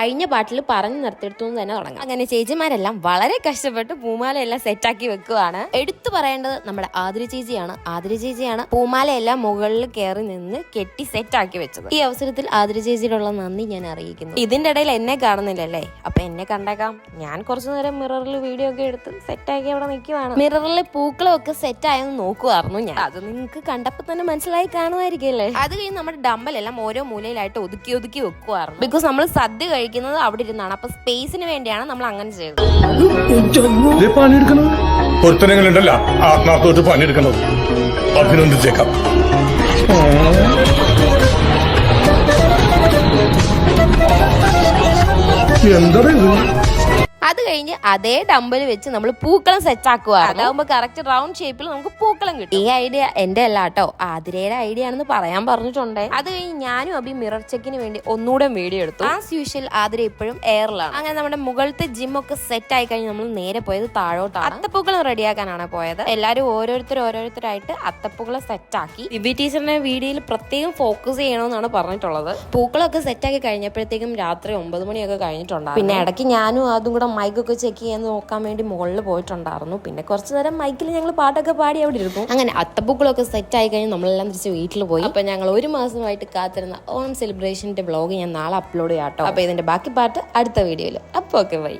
കഴിഞ്ഞ പാട്ടിൽ പറഞ്ഞു നിർത്തിയെടുത്തു തന്നെ തുടങ്ങാം. അങ്ങനെ ചേച്ചിമാരെല്ലാം വളരെ കഷ്ടപ്പെട്ട് പൂമാലയെല്ലാം സെറ്റാക്കി വെക്കുവാണ്. എടുത്തു പറയേണ്ടത് നമ്മുടെ ആതിരി ചേച്ചിയാണ്. ആതിരി ചേച്ചിയാണ് പൂമാലയെല്ലാം മുകളിൽ കയറി നിന്ന് കെട്ടി സെറ്റാക്കി വെച്ചത്. ഈ അവസരത്തിൽ ആതിരി ചേച്ചിയിലുള്ള നന്ദി ഞാൻ അറിയിക്കുന്നു. ഇതിന്റെ ഇടയിൽ എന്നെ കാണുന്നില്ലല്ലേ? അപ്പൊ എന്നെ കണ്ടേക്കാം. ഞാൻ കുറച്ചു നേരം മിററിൽ വീഡിയോ ഒക്കെ എടുത്ത് സെറ്റാക്കി അവിടെ നിൽക്കുവാണ്. മിററിൽ ഒക്കെ സെറ്റായെന്ന് നോക്കുവായിരുന്നു ഞാൻ. അത് നിങ്ങൾക്ക് കണ്ടപ്പോ തന്നെ മനസ്സിലായി കാണുമായിരിക്കും അല്ലേ? അത് കഴിഞ്ഞ് നമ്മുടെ ഡമ്പലെല്ലാം ഓരോ മൂലയിലായിട്ട് ഒതുക്കി ഒതുക്കി വെക്കുവായിരുന്നു. ബിക്കോസ് നമ്മൾ സദ്യ കഴിക്കുന്നത് അവിടെ ഇരുന്നാണ്. അപ്പൊ സ്പേസിന് വേണ്ടിയാണ് നമ്മൾ അങ്ങനെ ചെയ്തത്. പണിയെടുക്കണം? ആത്മാർത്ഥമായിട്ട് അഭിനന്ദിച്ചേക്കാം. എന്താ അത് കഴിഞ്ഞ് അതേ ഡമ്പൽ വെച്ച് നമ്മൾ പൂക്കളം സെറ്റ് ആക്കുക അതാവുമ്പോ കറക്റ്റ് റൗണ്ട് ഷേപ്പിൽ നമുക്ക് പൂക്കളം കിട്ടും. ഈ ഐഡിയ എന്റെ അല്ല കേട്ടോ. ആതിരയുടെ ഐഡിയ ആണെന്ന് പറയാൻ പറഞ്ഞിട്ടുണ്ട്. അത് കഴിഞ്ഞ് ഞാനും അഭി മിറർ ചെക്കിന് വേണ്ടി ഒന്നുകൂടെ വീഡിയോ എടുത്തു. ആസ് യൂഷ്വൽ ആതിര ഇപ്പോഴും എയറിലാണ് അങ്ങനെ നമ്മുടെ മുകളിലത്തെ ജിം ഒക്കെ സെറ്റ് ആയി കഴിഞ്ഞ് നമ്മൾ നേരെ പോയത് താഴോട്ടാണ്. അത്തപ്പൂക്കളം റെഡിയാക്കാനാണ് പോയത്. എല്ലാരും ഓരോരുത്തർ ഓരോരുത്തരായിട്ട് അത്തപ്പൂക്കളം സെറ്റ് ആക്കി. ദിവ്യ ടീച്ചറിന്റെ വീഡിയോയിൽ പ്രത്യേകം ഫോക്കസ് ചെയ്യണമെന്നാണ് പറഞ്ഞിട്ടുള്ളത്. പൂക്കളൊക്കെ സെറ്റ് ആക്കി കഴിഞ്ഞപ്പോഴത്തേക്കും രാത്രി ഒമ്പത് മണിയൊക്കെ കഴിഞ്ഞിട്ടുണ്ടാകും പിന്നെ ഇടയ്ക്ക് ഞാനും അതും കൂടെ മൈക്കൊക്കെ ചെക്ക് ചെയ്യാൻ നോക്കാൻ വേണ്ടി മുകളിൽ പോയിട്ടുണ്ടായിരുന്നു. പിന്നെ കുറച്ച് നേരം മൈക്കിൽ ഞങ്ങൾ പാട്ടൊക്കെ പാടി അവിടെ ഇരുന്നു. അങ്ങനെ അത്തപ്പൂക്കളൊക്കെ സെറ്റ് ആയി കഴിഞ്ഞ് നമ്മളെല്ലാം തിരിച്ച് വീട്ടിൽ പോയി. അപ്പൊ ഞങ്ങൾ ഒരു മാസമായിട്ട് കാത്തിരുന്ന ഓണം സെലിബ്രേഷന്റെ ബ്ലോഗ് ഞാൻ നാളെ അപ്ലോഡ് ചെയ്യാം കേട്ടോ അപ്പൊ ഇതിന്റെ ബാക്കി പാട്ട് അടുത്ത വീഡിയോയിൽ അപ്പോൾ ഓക്കെ ബൈ